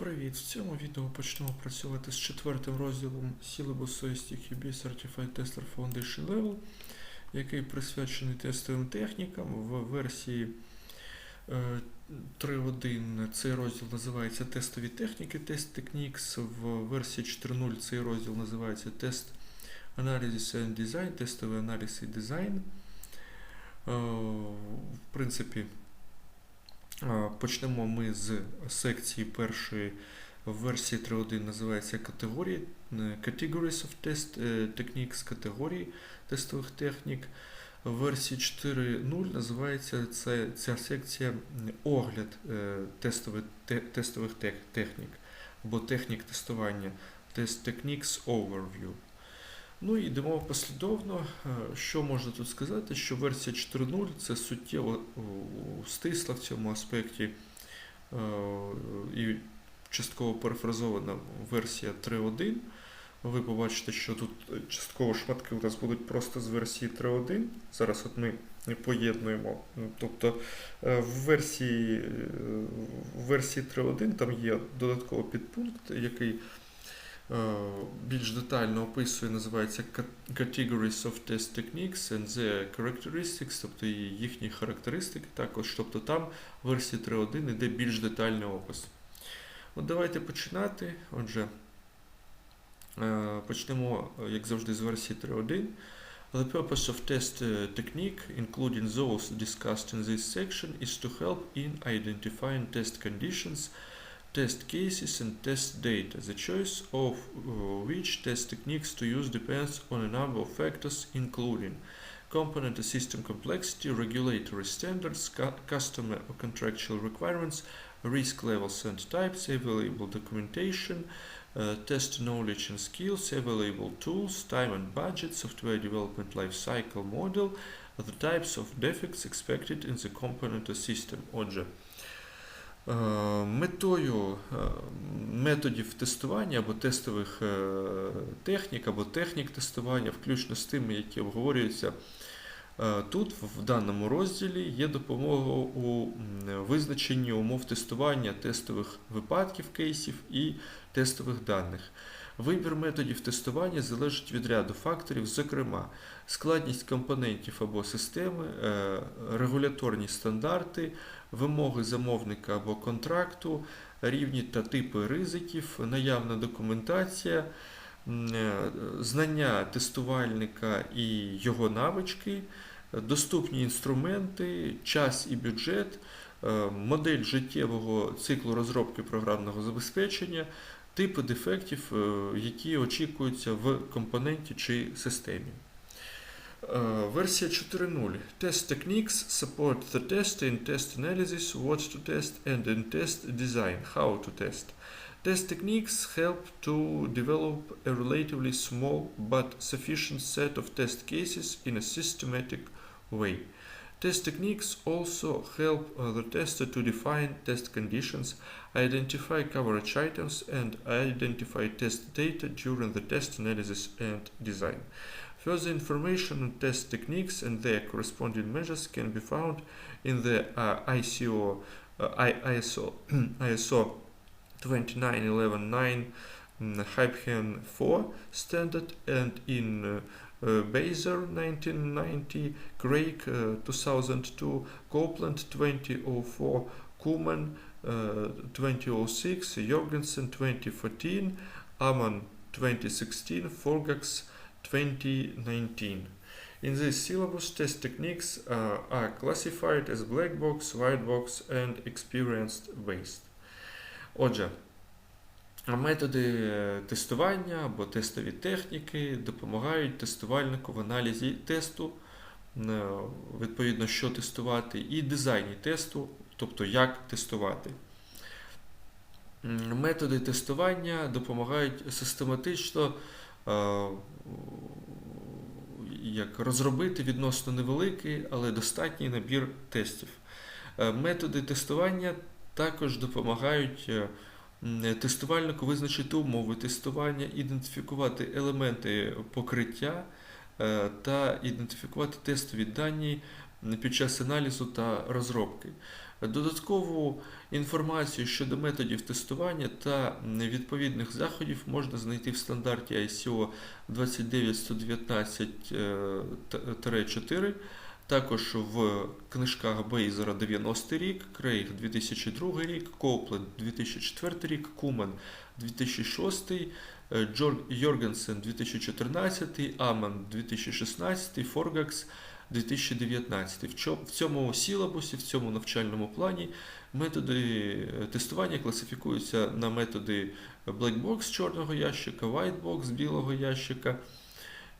Привіт! В цьому відео почнемо працювати з четвертим розділом сілабусу STQB Certified Tester Foundation Level, який присвячений тестовим технікам. В версії е, 3.1 цей розділ називається Тестові техніки Test Techniques. В версії 4.0 цей розділ називається Test Analysis and Design, тестовий аналіз і дизайн. Е, В принципі, Почнемо ми з секції першої в версії 3.1 називається категорії е, Categories of Test е, Techniques, категорії тестових технік. В версії 4.0 називається це, ця секція огляд е, тестових, те, тестових тех, технік або технік тестування Test Techniques Overview. Ну і йдемо послідовно. Е, Що можна тут сказати? Що версія 4.0 це суттєво стисла в цьому аспекті е, і частково перефразована версія 3.1. Ви побачите, що тут частково шматки у нас будуть просто з версії 3.1. Зараз от ми поєднуємо. Ну, Тобто е, в версії, е, в версії 3.1 там є додатковий підпункт, який е, більш детально описує, називається Categories of Test Techniques and the Characteristics, тобто їхні характеристики також. Тобто там в версії 3.1 йде більш детальний опис. От давайте починати. Отже, е, почнемо, е, як завжди, з версії 3.1. The purpose of test uh, technique, including those discussed in this section, is to help in identifying test conditions, test cases, and test data. The choice of uh, which test techniques to use depends on a number of factors, including component and system complexity, regulatory standards, cu- customer or contractual requirements, risk levels and types, available documentation, uh, test knowledge and skills, available tools, time and budget, software development life cycle model, the types of defects expected in the component or system. Отже, е, Метою е, методів тестування або тестових е, технік, або технік тестування, включно з тими, які обговорюються е, тут, в даному розділі, є допомога у визначенні умов тестування тестових випадків, кейсів і тестових даних. Вибір методів тестування залежить від ряду факторів, зокрема, складність компонентів або системи, е, регуляторні стандарти, вимоги замовника або контракту, рівні та типи ризиків, наявна документація, е, знання тестувальника і його навички, доступні інструменти, час і бюджет, е, модель життєвого циклу розробки програмного забезпечення, типи дефектів, е, які очікуються в компоненті чи системі. Е, Версія 4.0. Test techniques support the test in test analysis, what to test, and in test design, how to test. Test techniques help to develop a relatively small but sufficient set of test cases in a systematic way. Test techniques also help the tester to define test conditions, identify coverage items, and identify test data during the test analysis and design. Further information on test techniques and their corresponding measures can be found in the uh, ICO, uh, ISO, ISO 29119-4 standard and in uh, uh, Baser 1990, Craig uh, 2002, Copeland 2004, Kuhlmann uh, 2006, Jorgensen 2014, Amann 2016, Forgax 2019. In this syllabus, test techniques uh, are classified as black box, white box, and experienced based. Отже, Методи е, тестування або тестові техніки допомагають тестувальнику в аналізі тесту, е, відповідно, що тестувати, і дизайні тесту, тобто як тестувати. Методи тестування допомагають систематично е, як розробити відносно невеликий, але достатній набір тестів. Методи тестування також допомагають тестувальнику визначити умови тестування, ідентифікувати елементи покриття е, та ідентифікувати тестові дані під час аналізу та розробки. Додаткову інформацію щодо методів тестування та відповідних заходів можна знайти в стандарті ICO 29119-4, також в книжках Бейзера 90 рік, Крейг 2002 рік, Копленд 2004 рік, Куман 2006, е, Йоргенсен 2014, Аман 2016, Форгакс 2019. В цьому сілабусі, в цьому навчальному плані методи е, тестування класифікуються на методи Black Box чорного ящика, White Box білого ящика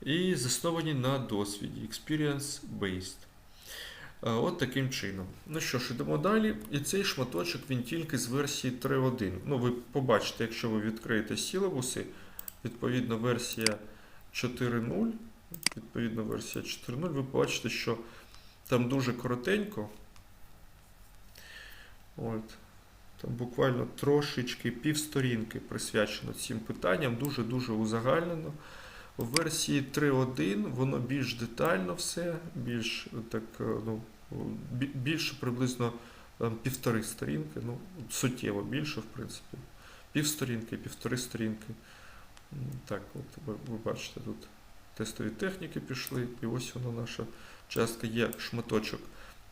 і засновані на досвіді Experience Based. Е, От таким чином. Ну що ж, ідемо далі. І цей шматочок він тільки з версії 3.1. Ну, ви побачите, якщо ви відкриєте сілабуси, відповідно версія 4.0, відповідно версія 4.0, ви побачите, що там дуже коротенько. От. Там буквально трошечки півсторінки присвячено цим питанням, дуже-дуже узагальнено. В версії 3.1 воно більш детально все, більш так, е, ну, більше приблизно там, півтори сторінки, ну, суттєво більше, в принципі. Півсторінки, півтори сторінки. Так, от ви, бачите, тут тестові техніки пішли, і ось вона наша частка є шматочок,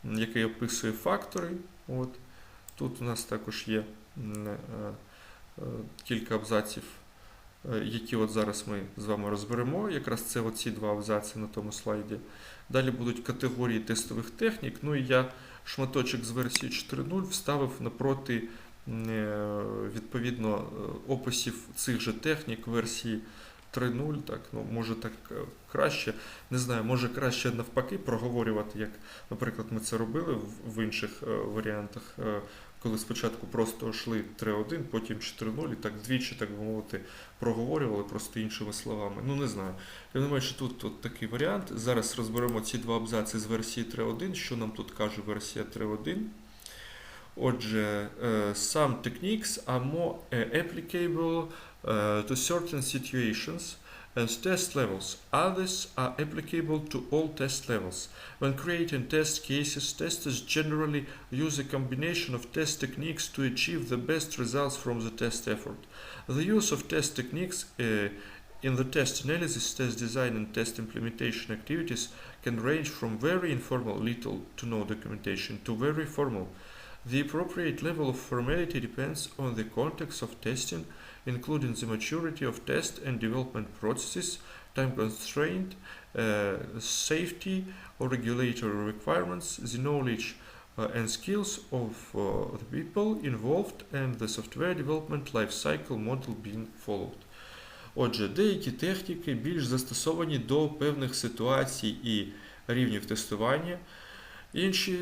який описує фактори. От. Тут у нас також є е, е, кілька абзаців е, які от зараз ми з вами розберемо. Якраз це оці два абзаци на тому слайді. Далі будуть категорії тестових технік. Ну і я шматочок з версії 4.0 вставив напроти е, відповідно е, описів цих же технік версії 3.0. Так, ну може так е, краще. Не знаю, може краще навпаки проговорювати, як, наприклад, ми це робили в- інших е, варіантах. Е, Коли спочатку просто йшли 3.1, потім 4-0, і так двічі, так би мовити, проговорювали просто іншими словами. Ну не знаю. Я думаю, що тут, от такий варіант. Зараз розберемо ці два абзаци з версії 3.1. Що нам тут каже версія 3.1? Отже, сам some techniques are е, applicable е, to certain situations and test levels. Others are applicable to all test levels. When creating test cases, testers generally use a combination of test techniques to achieve the best results from the test effort. The use of test techniques uh, in the test analysis, test design, and test implementation activities can range from very informal, little to no documentation, to very formal. The appropriate level of formality depends on the context of testing, including the maturity of test and development processes, time constraint, uh, safety or regulatory requirements, the knowledge uh, and skills of uh, the people involved, and the software development life cycle model being followed. Отже, деякі техніки більш застосовані до певних ситуацій і рівнів тестування, інші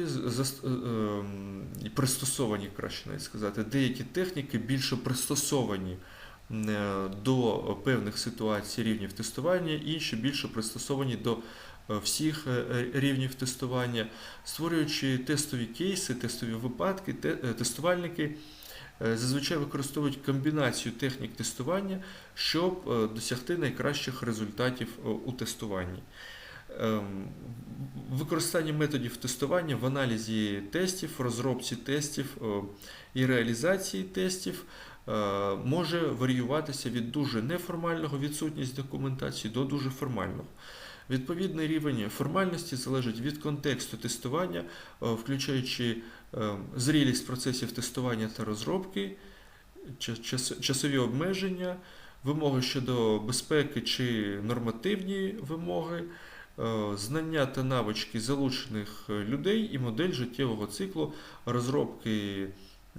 е, ем, пристосовані, краще навіть сказати, деякі техніки більше пристосовані е, до певних ситуацій рівнів тестування, інші більше пристосовані до е, всіх рівнів тестування, створюючи тестові кейси, тестові випадки, тестувальники зазвичай використовують комбінацію технік тестування, щоб досягти найкращих результатів у тестуванні. Ем, Використання методів тестування в аналізі тестів, розробці тестів е, і реалізації тестів е, може варіюватися від дуже неформального відсутність документації до дуже формального. Відповідний рівень формальності залежить від контексту тестування, е, включаючи зрілість процесів тестування та розробки, час- час- часові обмеження, вимоги щодо безпеки чи нормативні вимоги, знання та навички залучених е, людей і модель життєвого циклу розробки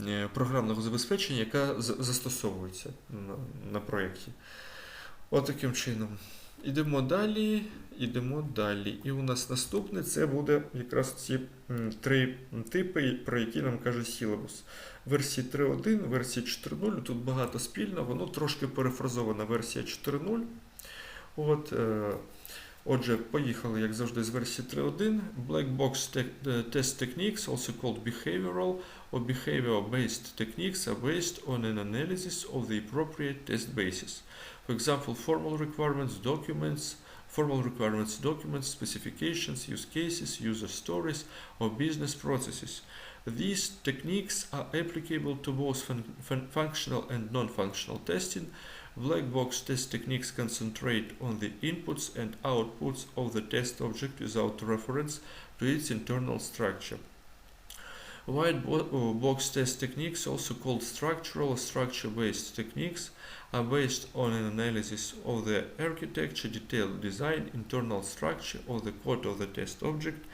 е, програмного забезпечення, яка застосовується на, проєкті. От чином. Ідемо далі, ідемо далі. І у нас наступне це буде якраз ці три типи, про які нам каже сілабус. Версії 3.1, версії 4.0, тут багато спільно, воно трошки перефразована версія 4.0. От, е, отже, поїхали, як завжди, з версії 3.1. Black Box te- е, Test Techniques, also called behavioral or behavior-based techniques, are based on an analysis of the appropriate test basis. For example, formal requirements, documents, formal requirements, documents, specifications, use cases, user stories, or business processes. These techniques are applicable to both fun- fun- functional and non-functional testing. Black box test techniques concentrate on the inputs and outputs of the test object without reference to its internal structure. White bo- uh, box test techniques, also called structural or structure-based techniques, are based on an analysis of the architecture, detailed design, internal structure of the code of the test object.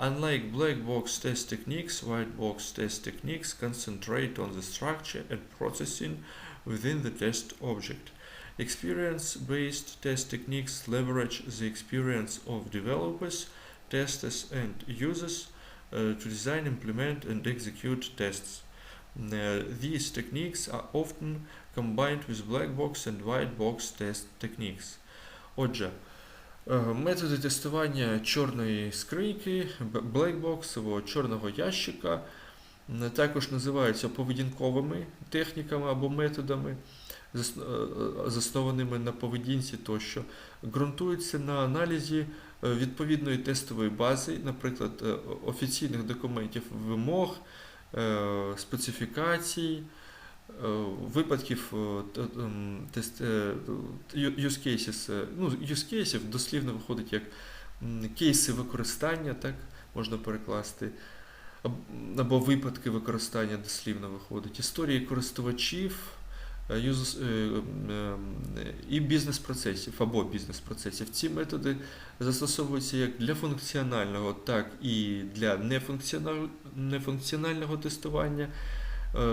Unlike black box test techniques, white box test techniques concentrate on the structure and processing within the test object. Experience-based test techniques leverage the experience of developers, testers, and users uh, to design, implement, and execute tests. Uh, these techniques are often combined with black box and white box test techniques. Отже, е, методи тестування чорної скриньки, б- black box або чорного ящика м, також називаються поведінковими техніками або методами, е, е, заснованими на поведінці тощо, ґрунтуються на аналізі е, відповідної тестової бази, наприклад, е, офіційних документів вимог, е, специфікацій, е, випадків е, е, use cases, е, ну, use cases дослівно виходить як кейси використання, так можна перекласти, або випадки використання дослівно виходить, історії користувачів. е, е, е, І бізнес-процесів або бізнес-процесів. Ці методи застосовуються як для функціонального, так і для нефункціонального тестування.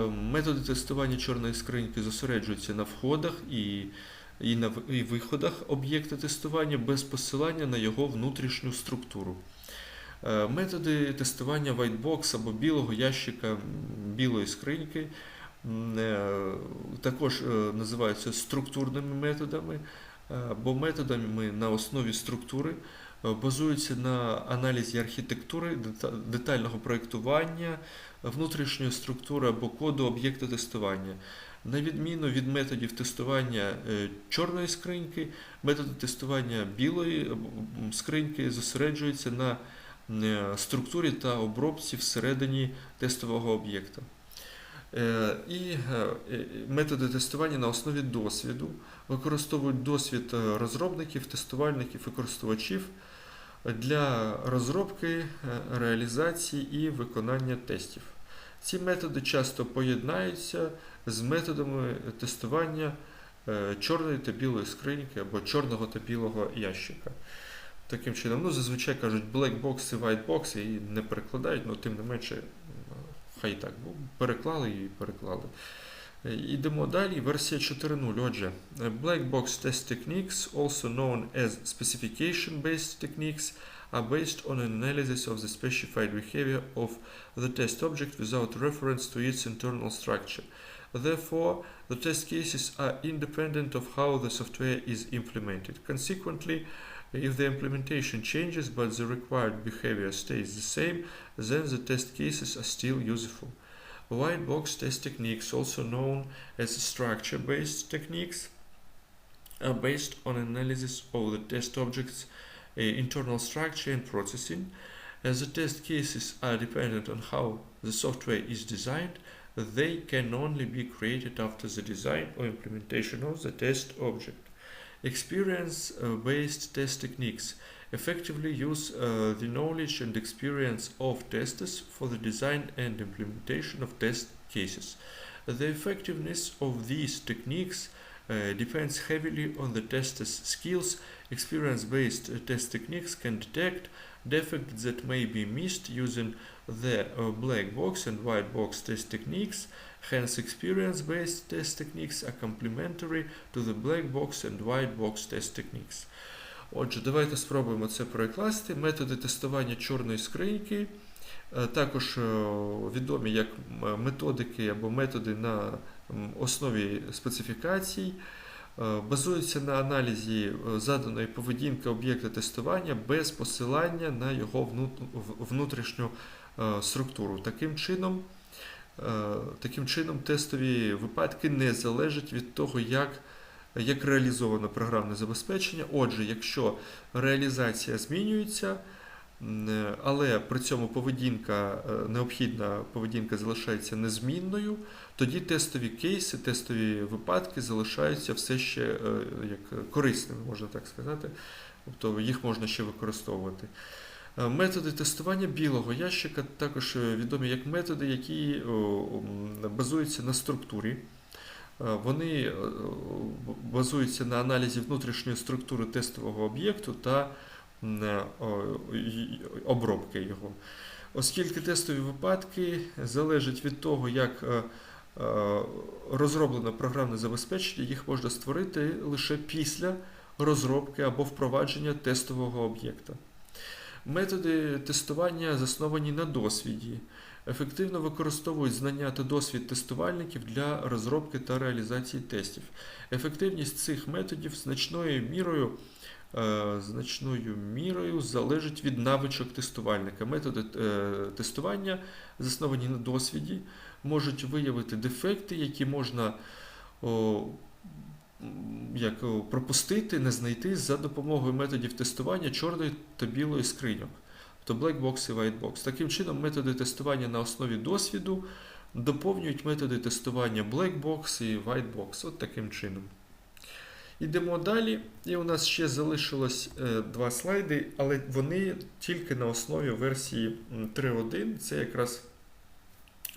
Методи тестування чорної скриньки зосереджуються на входах і, і на і виходах об'єкта тестування без посилання на його внутрішню структуру. Е, Методи тестування whitebox або білого ящика білої скриньки е, також е, називаються структурними методами або методами на основі структури, базуються на аналізі архітектури, детального проєктування, внутрішньої структури або коду об'єкта тестування. На відміну від методів тестування чорної скриньки, методи тестування білої скриньки зосереджуються на структурі та обробці всередині тестового об'єкта. Е, І е, е, методи тестування на основі досвіду використовують досвід е, розробників, тестувальників і користувачів для розробки, е, реалізації і виконання тестів. Ці методи часто поєднаються з методами тестування е, чорної та білої скриньки або чорного та білого ящика. Таким чином, ну, зазвичай кажуть black box і white box і не перекладають, але тим не менше, м, хай і так, бо переклали і переклали. Е, Йдемо далі. Версія 4.0. Отже, е, Black Box Test Techniques, also known as specification-based techniques, are based on an analysis of the specified behavior of the test object without reference to its internal structure. Therefore, the test cases are independent of how the software is implemented. Consequently, if the implementation changes but the required behavior stays the same, then the test cases are still useful. White box test techniques, also known as structure based techniques, are based on analysis of the test object's uh, internal structure and processing. As the test cases are dependent on how the software is designed, they can only be created after the design or implementation of the test object. Experience uh, based test techniques effectively use uh, the knowledge and experience of testers for the design and implementation of test cases. The effectiveness of these techniques uh, depends heavily on the tester's skills. Experience based test techniques can detect defects that may be missed using the uh, black box and white box test techniques. Hence, experience based test techniques are complementary to the black box and white box test techniques. Отже, давайте спробуємо це перекласти. Методи тестування чорної скриньки, е, також е, відомі як методики або методи на основі специфікацій, е, базуються на аналізі е, заданої поведінки об'єкта тестування без посилання на його внутрішню е, структуру. Таким чином, таким чином, тестові випадки не залежать від того, як як реалізовано програмне забезпечення. Отже, якщо реалізація змінюється, Але при цьому поведінка, е, необхідна поведінка залишається незмінною, тоді тестові кейси, тестові випадки залишаються все ще е, як корисними, можна так сказати. Тобто їх можна ще використовувати. Е, Методи тестування білого ящика також е, відомі як методи, які базуються на структурі. Е, Вони е, базуються на аналізі внутрішньої структури тестового об'єкту та е, обробки його. Оскільки тестові випадки залежать від того, як е, е, розроблено програмне забезпечення, їх можна створити лише після розробки або впровадження тестового об'єкта. Методи тестування засновані на досвіді, ефективно використовують знання та досвід тестувальників для розробки та реалізації тестів. Ефективність цих методів значною мірою, значною мірою залежить від навичок тестувальника. Методи е, тестування, засновані на досвіді, можуть виявити дефекти, які можна як, пропустити, не знайти за допомогою методів тестування чорної та білої скриньок, тобто black box і white box. Таким чином, методи тестування на основі досвіду доповнюють методи тестування black box і white box. От таким чином. Ідемо далі, і у нас ще залишилось е, два слайди, але вони тільки на основі версії 3.1. Це якраз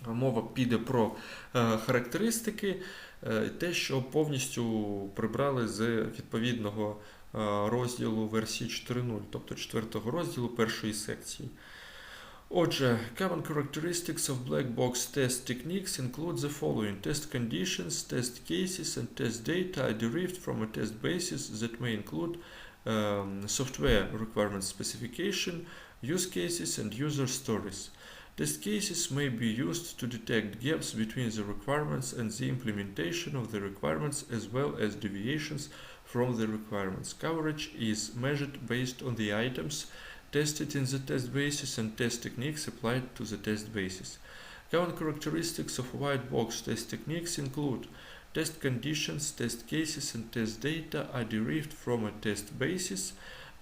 мова піде про е, характеристики, е, те, що повністю прибрали з відповідного е, розділу версії 4.0, тобто 4 розділу першої секції. Отже, common characteristics of black box test techniques include the following test conditions, test cases, and test data are derived from a test basis that may include um, software requirement specification, use cases, and user stories. Test cases may be used to detect gaps between the requirements and the implementation of the requirements as well as deviations from the requirements. Coverage is measured based on the items tested in the test basis and test techniques applied to the test basis. Common characteristics of white box test techniques include test conditions, test cases, and test data are derived from a test basis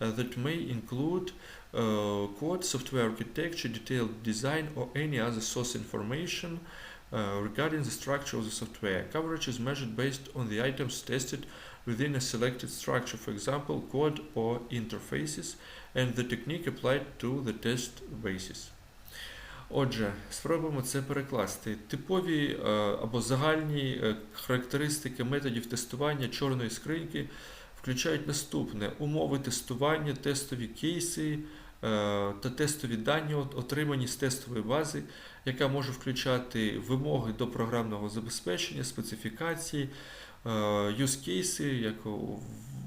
uh, that may include uh, code, software architecture, detailed design, or any other source information uh, regarding the structure of the software. Coverage is measured based on the items tested within a selected structure, for example, code or interfaces, and the technique applied to the test basis. Отже, спробуємо це перекласти. Типові е, або загальні е, характеристики методів тестування чорної скриньки включають наступне: умови тестування, тестові кейси та тестові дані, отримані з тестової бази, яка може включати вимоги до програмного забезпечення, специфікації, е, use cases, як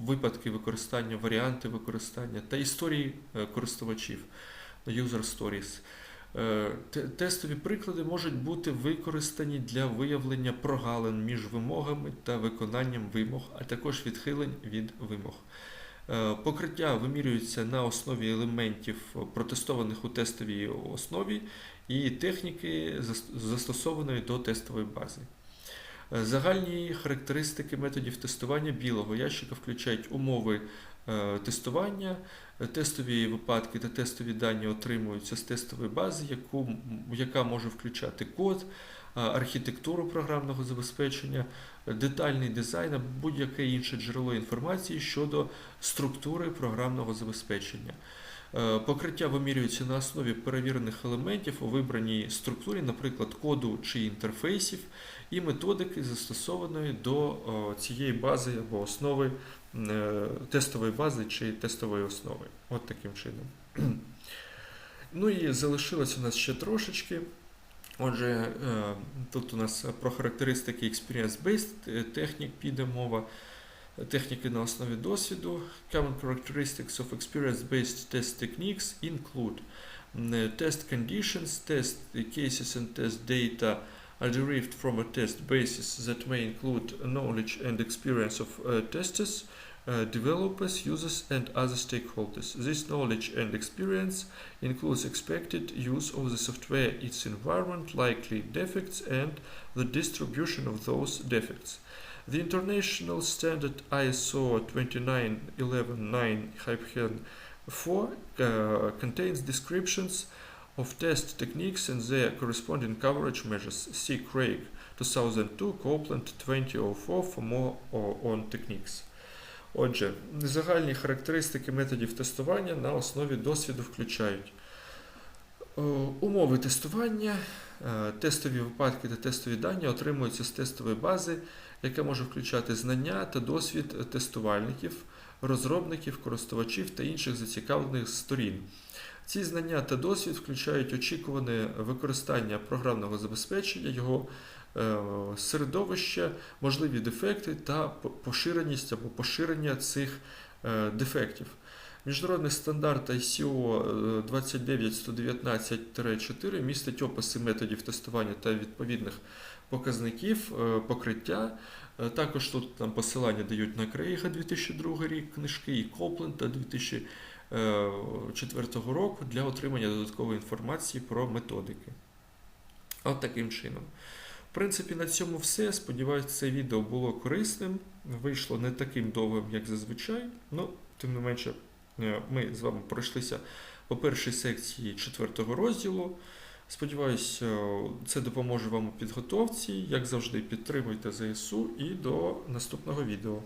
випадки використання, варіанти використання та історії е, користувачів, user stories. Е, Тестові приклади можуть бути використані для виявлення прогалин між вимогами та виконанням вимог, а також відхилень від вимог. Е, Покриття вимірюється на основі елементів, протестованих у тестовій основі, і техніки застосованої до тестової бази. Е, Загальні характеристики методів тестування білого ящика включають умови е, тестування, тестові випадки та тестові дані отримуються з тестової бази, яку, яка може включати код, архітектуру програмного забезпечення, детальний дизайн або будь-яке інше джерело інформації щодо структури програмного забезпечення. Е, Покриття вимірюється на основі перевірених елементів у вибраній структурі, наприклад, коду чи інтерфейсів, і методики застосованої до цієї бази або основи тестової бази чи тестової основи. От таким чином. Ну і залишилось у нас ще трошечки. Отже, е, тут у нас про характеристики experience-based е, технік піде мова. Техніки на основі досвіду. Common characteristics of experience-based test techniques include е, test conditions, test cases and test data are derived from a test basis that may include knowledge and experience of uh, testers, uh, developers, users, and other stakeholders. This knowledge and experience includes expected use of the software, its environment, likely defects, and the distribution of those defects. The international standard ISO 29119 4 uh, contains descriptions of test techniques and their corresponding coverage measures. See Craig 2002, Copeland 2004 for more on techniques. Отже, загальні характеристики методів тестування на основі досвіду включають е, умови тестування, е, тестові випадки та тестові дані отримуються з тестової бази, яка може включати знання та досвід тестувальників, розробників, користувачів та інших зацікавлених сторін. Ці знання та досвід включають очікуване використання програмного забезпечення, його е, середовища, можливі дефекти та поширеність або поширення цих е, дефектів. Міжнародний стандарт ICO е, 29119-4 містить описи методів тестування та відповідних показників е, покриття. Е, Також тут там посилання дають на Крейга 2002 рік книжки і Копленд та 2004 року для отримання додаткової інформації про методики. От таким чином. В принципі, на цьому все. Сподіваюсь, це відео було корисним. Вийшло не таким довгим, як зазвичай. Ну, тим не менше, е, ми з вами пройшлися по першій секції четвертого розділу. Сподіваюсь, е, це допоможе вам у підготовці. Як завжди, підтримуйте ЗСУ і до наступного відео.